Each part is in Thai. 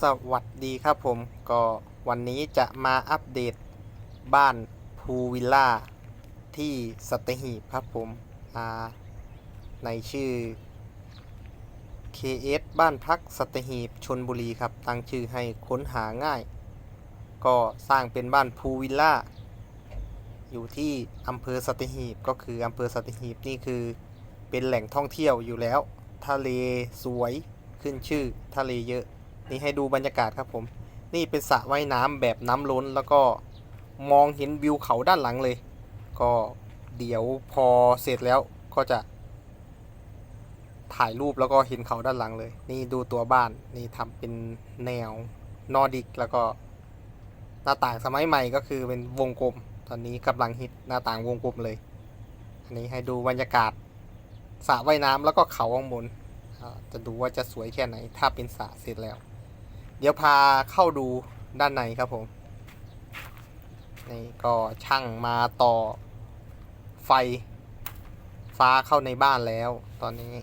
สวัสดีครับผมก็วันนี้จะมาอัปเดตบ้านพูวิลล่าที่สัตหีบครับผมในชื่อ KS บ้านพักสัตหีบชนบุรีครับ ตั้งชื่อให้ค้นหาง่าย ก็สร้างเป็นบ้านพูวิลล่าอยู่ที่อำเภอสัตหีบก็คืออำเภอสัตหีบนี่คือเป็นแหล่งท่องเที่ยวอยู่แล้ว ทะเลสวยขึ้นชื่อทะเลเยอะ นี่ให้ดูบรรยากาศครับผม นี่เป็นสระว่ายน้ำแบบน้ำล้น แล้วก็มองเห็นวิวเขาด้านหลังเลย ก็เดี๋ยวพอเสร็จแล้วก็จะ ถ่ายรูปแล้วก็เห็นเขาด้านหลังเลย นี่ดูตัวบ้านนี่ทำเป็นแนวนอร์ดิกแล้วก็หน้าต่างสมัยใหม่ก็คือเป็นวงกลม ตอนนี้กำลังฮิตหน้าต่างวงกลมเลย อันนี้ให้ดูบรรยากาศสระว่ายน้ำแล้วก็เขาข้างบนอ่าจะดูว่าจะสวยแค่ไหน ถ้าเป็นสระเสร็จแล้ว เดี๋ยวพาเข้าดูด้านในครับผม นี่ก็ช่างมาต่อไฟฟ้าเข้าในบ้านแล้วตอนนี้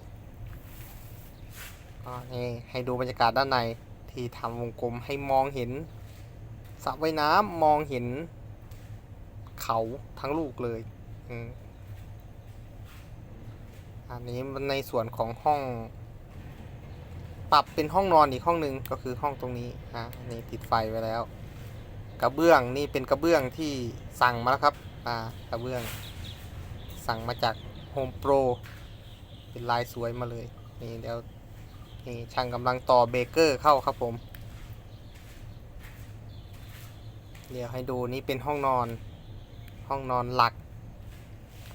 ก็นี่ให้ดูบรรยากาศด้านในที่ทำวงกลมให้มองเห็นสระว่ายน้ำมองเห็นเขาทั้งลูกเลยอันนี้ในส่วนของห้อง ปรับเป็นห้องนอนอีกห้องหนึ่งก็คือห้องตรงนี้อะนนี่ติดไฟไว้แล้ว กระเบื้องนี่เป็นกระเบื้องที่สั่งมาแล้วครับอ่ากระเบื้อง สั่งมาจากโฮมโปรเป็นลายสวยมาเลยนี่เดี๋ยวนี่ช่างกำลังต่อเบเกอร์เข้าครับผม เดี๋ยวให้ดูนี่เป็นห้องนอน ห้องนอนหลัก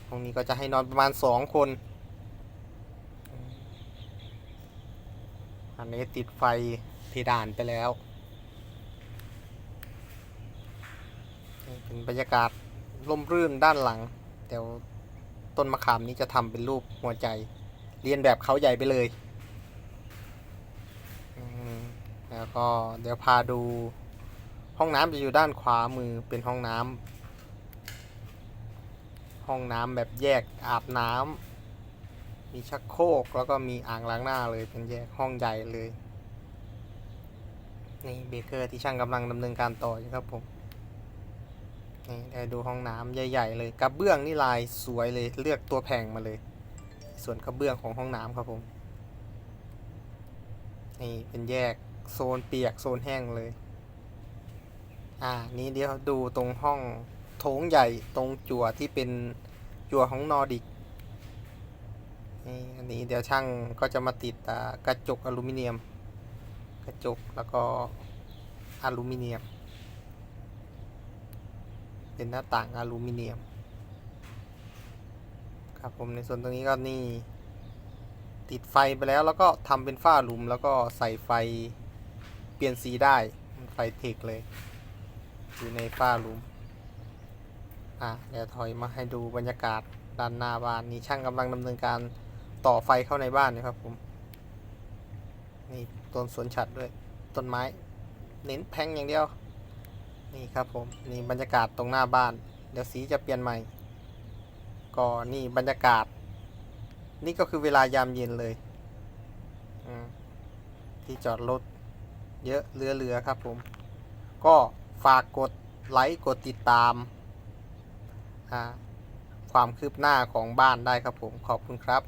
ห้องนี้ก็จะให้นอนประมาณสองคน อันนี้ติดไฟที่ด่านไปแล้วนี่เป็นบรรยากาศร่มรื่นด้านหลัง เดี๋ยวต้นมะขามนี้จะทำเป็นรูปหัวใจ เรียนแบบเขาใหญ่ไปเลย แล้วก็เดี๋ยวพาดูห้องน้ำจะอยู่ด้านขวามือเป็นห้องน้ำห้องน้ำแบบแยกอาบน้ำ มีชักโครกแล้วก็มีอ่างล้างหน้าเลยเป็นแยกห้องใหญ่เลย นี่เบเกอร์ที่ช่างกำลังดำเนินการต่ออยู่ครับผม นี่ได้ดูห้องน้ำใหญ่ๆเลยกระเบื้องนี่ลายสวยเลยเลือกตัวแพงมาเลย ส่วนกระเบื้องของห้องน้ำครับผม นี่เป็นแยกโซนเปียกโซนแห้งเลย อ่า นี่เดี๋ยวดูตรงห้องโถงใหญ่ตรงจั่วที่เป็นจั่วของนอร์ดิก นี่อันนี้เดี๋ยวช่างก็จะมาติดกระจกอลูมิเนียม กระจกแล้วก็อลูมิเนียม เป็นหน้าต่างอลูมิเนียม ครับผมในส่วนตรงนี้ก็นี่ติดไฟไปแล้วแล้วก็ทำเป็นฝ้าหลุมแล้วก็ใส่ไฟเปลี่ยนสีได้ไฟเทคเลย อยู่ในฝ้าหลุมอะเดี๋ยวถอยมาให้ดูบรรยากาศด้านหน้าบ้านนี่ช่างกำลังดำเนินการ ต่อไฟเข้าในบ้านนะครับผมนี่ต้นสวนฉัดด้วยต้นไม้ เน้นแพงอย่างเดียว นี่ครับผมนี่บรรยากาศตรงหน้าบ้าน เดี๋ยวสีจะเปลี่ยนใหม่ ก็นี่บรรยากาศ นี่ก็คือเวลายามเย็นเลยอมที่จอดรถเยอะเรือเรือๆครับผม ก็ฝากกดไลค์กดติดตามความคืบหน้าของบ้านได้ครับผมขอบคุณครับ